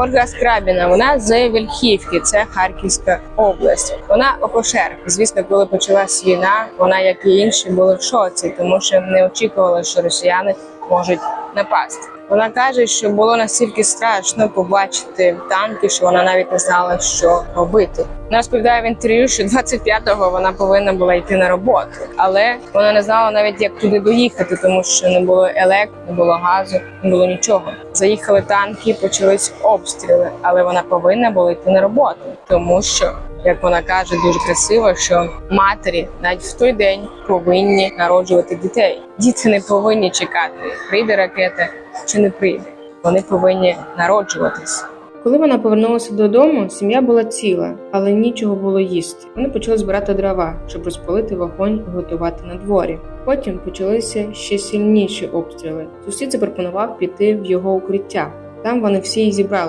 Ольга Скрабіна, вона з Вільхівки, це Харківська область. Вона акушерка. Звісно, коли почалась війна, вона, як і інші, були в шоці, тому що не очікувала, що росіяни можуть напасти. Вона каже, що було настільки страшно побачити танки, що вона навіть не знала, що робити. Вона розповідає в інтерв'ю, що 25-го вона повинна була йти на роботу, але вона не знала навіть, як туди доїхати, тому що не було електро, не було газу, не було нічого. Заїхали танки, почались обстріли, але вона повинна була йти на роботу, тому що. Як вона каже, дуже красиво, що матері навіть в той день повинні народжувати дітей. Діти не повинні чекати, прийде ракета чи не прийде. Вони повинні народжуватись. Коли вона повернулася додому, сім'я була ціла, але нічого було їсти. Вони почали збирати дрова, щоб розпалити вогонь і готувати на дворі. Потім почалися ще сильніші обстріли. Сусід запропонував піти в його укриття. Там вони всі і зібрали.